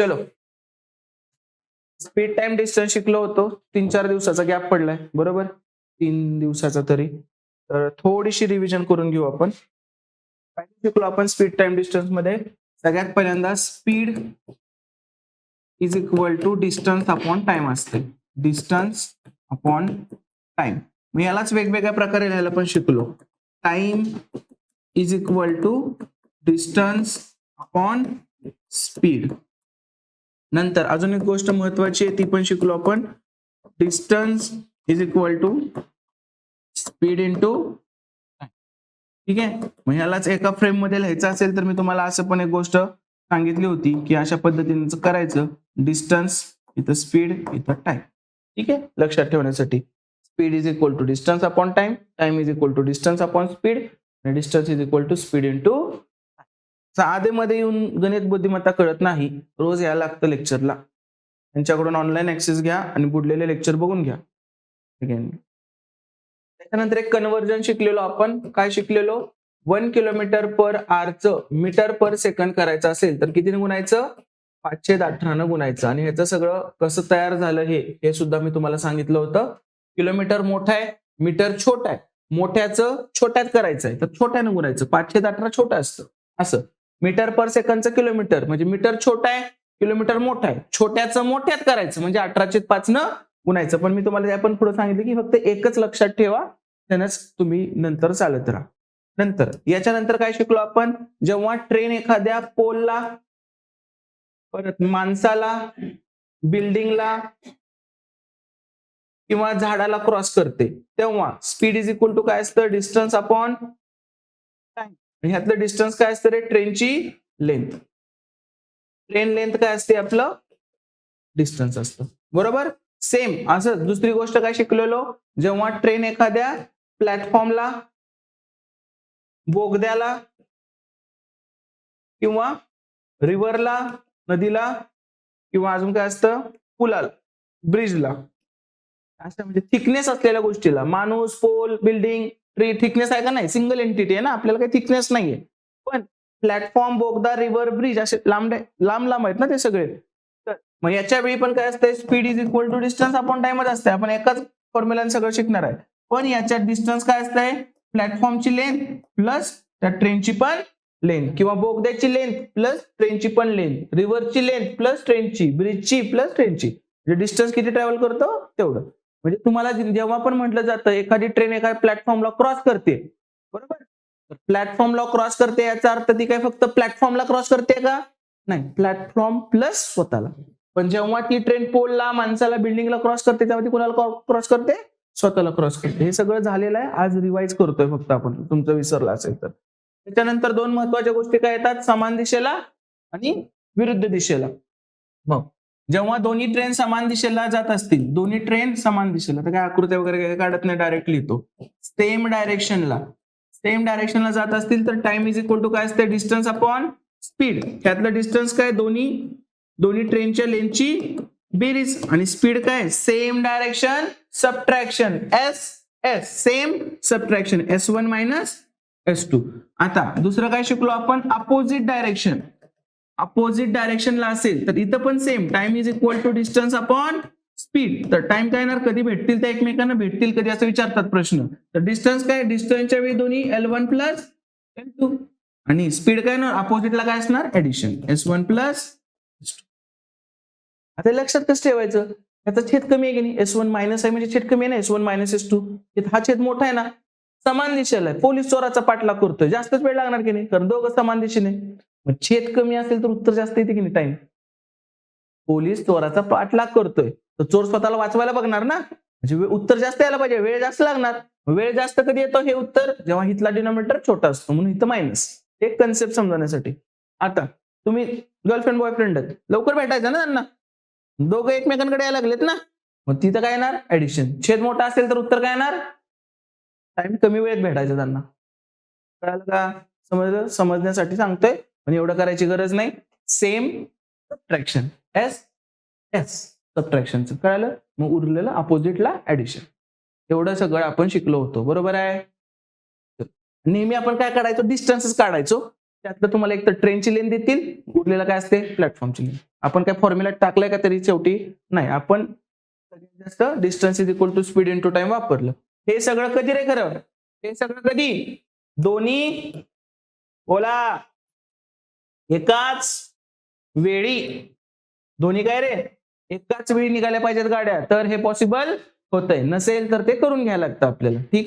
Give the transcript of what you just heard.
चलो. Speed time distance शिकलो होतो. तीन चार दिवसाचा गॅप पडलाय. बरोबर? तीन दिवसाचा तरी. तर थोडीशी रिव्हिजन करून घेऊ आपण. शिकलो आपण स्पीड टाइम डिस्टन्समध्ये. सगळ्यात पहिल्यांदा speed is equal to distance upon time असते. डिस्टन्स अपॉन टाइम मी यालाच वेगवेगळ्या प्रकारे लिहायला पण शिकलो. Time is equal to distance upon speed नंतर अजून एक गोष्ट महत्वाची आहे ती पण शिकलो आपण. Distance is equal to speed into ठीक आहे? मग ह्यालाच एका फ्रेममध्ये लिहायचं असेल तर मी तुम्हाला असं पण एक गोष्ट सांगितली होती की अशा पद्धतीने करायचं डिस्टन्स इथं स्पीड इथं टाइम ठीक आहे? लक्षात ठेवण्यासाठी. Speed is equal to distance upon time time is equal to distance upon speed आणि distance is equal to speed into आधेमध्ये येऊन गणित बुद्धिमत्ता कळत नाही. रोज यायला लागतं लेक्चरला त्यांच्याकडून ऑनलाईन ऍक्सेस घ्या आणि बुडलेले लेक्चर बघून घ्या. Again. त्याच्यानंतर एक कन्व्हर्जन शिकलेलो आपण. काय शिकलेलो? वन किलोमीटर पर आरचं मीटर पर सेकंड करायचं असेल तर कितीने गुणायचं? पाचशे अठरानं गुणायचं. आणि ह्याचं सगळं कसं तयार झालं हे हे सुद्धा मी तुम्हाला सांगितलं होतं. किलोमीटर मोठा आहे मीटर छोटा आहे. मोठ्याचं छोट्यात करायचं आहे तर छोट्यानं गुणायचं. पाचशे अठरा छोटं असतं. असं. मीटर पर सेकंडचं किलोमीटर म्हणजे मीटर छोटा आहे किलोमीटर मोठा आहे. छोट्याचं मोठ्यात करायचं म्हणजे अठराशे पाच न गुणायचं. पण मी तुम्हाला पण पुढे सांगितलं की फक्त एकच लक्षात ठेवा त्यानंच तुम्ही नंतर चालत राहा. नंतर याच्यानंतर काय शिकलो आपण? जेव्हा ट्रेन एखाद्या पोलला परत माणसाला बिल्डिंगला किंवा झाडाला क्रॉस करते तेव्हा स्पीड इज इक्वल टू काय असतं? डिस्टन्स अपॉन टाइम ह्यातलं डिस्टन्स काय असतं रे? ट्रेनची लेंथ ट्रेन लेंथ काय असते? आपलं डिस्टन्स असतं. बरोबर? सेम असं दुसरी गोष्ट काय शिकलेलो? जेव्हा ट्रेन एखाद्या प्लॅटफॉर्मला बोगद्याला किंवा रिव्हरला नदीला किंवा अजून काय असतं? पुलाला ब्रिजला असं म्हणजे थिकनेस असलेल्या गोष्टीला. माणूस पोल बिल्डिंग ट्री थिकनेस आहे का नाही? सिंगल एंटिटी आहे ना? आपल्याला काही थिकनेस नाहीये. पण प्लॅटफॉर्म बोगदा रिव्हर ब्रिज असे लांब लांब लांब आहेत ना ते सगळे. तर मग याच्या वेळी पण काय असतंय? Speed is equal to distance आपण टाइमच असते आपण एकाच फॉर्म्युलाने सगळं शिकणार आहे. पण याच्यात डिस्टन्स काय असतंय? प्लॅटफॉर्मची लेंथ प्लस त्या ट्रेनची पण लेंथ किंवा बोगद्याची लेंथ प्लस ट्रेनची पण लेंथ रिव्हरची लेंथ प्लस ट्रेनची ब्रिजची प्लस ट्रेनची म्हणजे डिस्टन्स किती ट्रॅव्हल करतो? तेवढं. म्हणजे तुम्हाला जेव्हा पण म्हटलं जातं एखादी ट्रेन एका प्लॅटफॉर्मला क्रॉस करते. बरोबर? प्लॅटफॉर्मला क्रॉस करते याचा अर्थ ती काय फक्त प्लॅटफॉर्मला क्रॉस करते का? नाही प्लॅटफॉर्म प्लस स्वतःला. पण जेव्हा ती ट्रेन पोलला माणसाला बिल्डिंगला क्रॉस करते तेव्हा ती कोणाला क्रॉस करते? स्वतःला क्रॉस करते. हे सगळं झालेलं आहे. आज रिवाइज करतोय फक्त आपण. तुमचं विसरलं असेल तर. त्याच्यानंतर दोन महत्त्वाच्या गोष्टी काय येतात? समान दिशेला आणि विरुद्ध दिशेला. मग? जेव्हा दोन्ही ट्रेन समान दिशेला जात असतील दोन्ही ट्रेन समान दिशेला तर काय आकृत्या वगैरे काय काढत नाही डायरेक्ट लिहितो सेम डायरेक्शनला सेम डायरेक्शनला जात असतील तर टाइम इज इक्वल टू काय असते? डिस्टन्स अपॉन स्पीड त्यातलं डिस्टन्स काय? दोन्ही दोन्ही ट्रेनच्या लेनची बेरीज. आणि स्पीड काय? Same direction subtraction S S same subtraction S one minus S two आता दुसरं काय शिकलो आपण? अपोजिट डायरेक्शन अपोजिट डायरेक्शनला असेल तर इथं पण same time is equal to distance upon speed तर टाइम काय येणार? कधी भेटतील त्या एकमेकांना? भेटतील कधी? असं विचारतात प्रश्न. तर डिस्टन्स काय? डिस्टन्सच्या वेळी दोन्ही L one plus L two आणि स्पीड काय ना अपोजिटला काय असणार? ऍडिशन एस वन प्लस आता लक्षात कसं ठेवायचं? याचा छेद कमी आहे की नाही? एस वन मायनस आहे म्हणजे छेद कमी आहे ना? S one minus S two हा छेद मोठा आहे ना? समान दिशेला आहे. पोलीस चोराचा पाठलाग करतोय. जास्तच वेळ लागणार की नाही? कारण दोघं समान दिशेने. मग छेद कमी असेल तर उत्तर जास्त येते की नाही टाइम पोलीस चोराचा पाठलाग करतोय. तर चोर स्वतःला वाचवायला बघणार ना? म्हणजे उत्तर जास्त यायला पाहिजे. वेळ जास्त लागणार. वेळ जास्त कधी येतो हे उत्तर? जेव्हा हितला डिनॉमिनेटर छोटा असतो. म्हणून इथं मायनस एक कन्सेप्ट समजवण्यासाठी आता तुम्ही गर्लफ्रेंड बॉयफ्रेंड आहेत. लवकर भेटायचं ना त्यांना? दोघं एकमेकांकडे यायला लागलेत ना? मग तिथं काय येणार? ऍडिशन छेद मोठा असेल तर उत्तर काय येणार? टाइम कमी वेळेत भेटायचं त्यांना. कळालं का? समजलं? समजण्यासाठी सांगतोय. पण एवढं करायची गरज नाही. सेम सबट्रॅक्शन एस एस सबट्रॅक्शनचं कळालं मग उरलेलं अपोजिटला ऍडिशन एवढं सगळं आपण शिकलो होतो. बरोबर आहे? नेहमी आपण काय काढायचो? डिस्टन्सेस काढायचो. त्यातलं तुम्हाला एक तर ट्रेनची लेन देतील उरलेलं काय असते? प्लॅटफॉर्मची लेन आपण काय फॉर्म्युला टाकलाय का तरी शेवटी? नाही. आपण सगळ्यात जास्त distance is equal to speed into time वापरलं. हे सगळं कधी रे खरं? हे सगळं कधी? दोन्ही? बोला. एकाच वेळी. दोन्ही काय रे? एकाच वेळी निघाल्या पाहिजेत गाड्या. तर हे पॉसिबल होतंय. नसेल तर ते करून घ्यायला लागतं आपल्याला. ठीक आहे?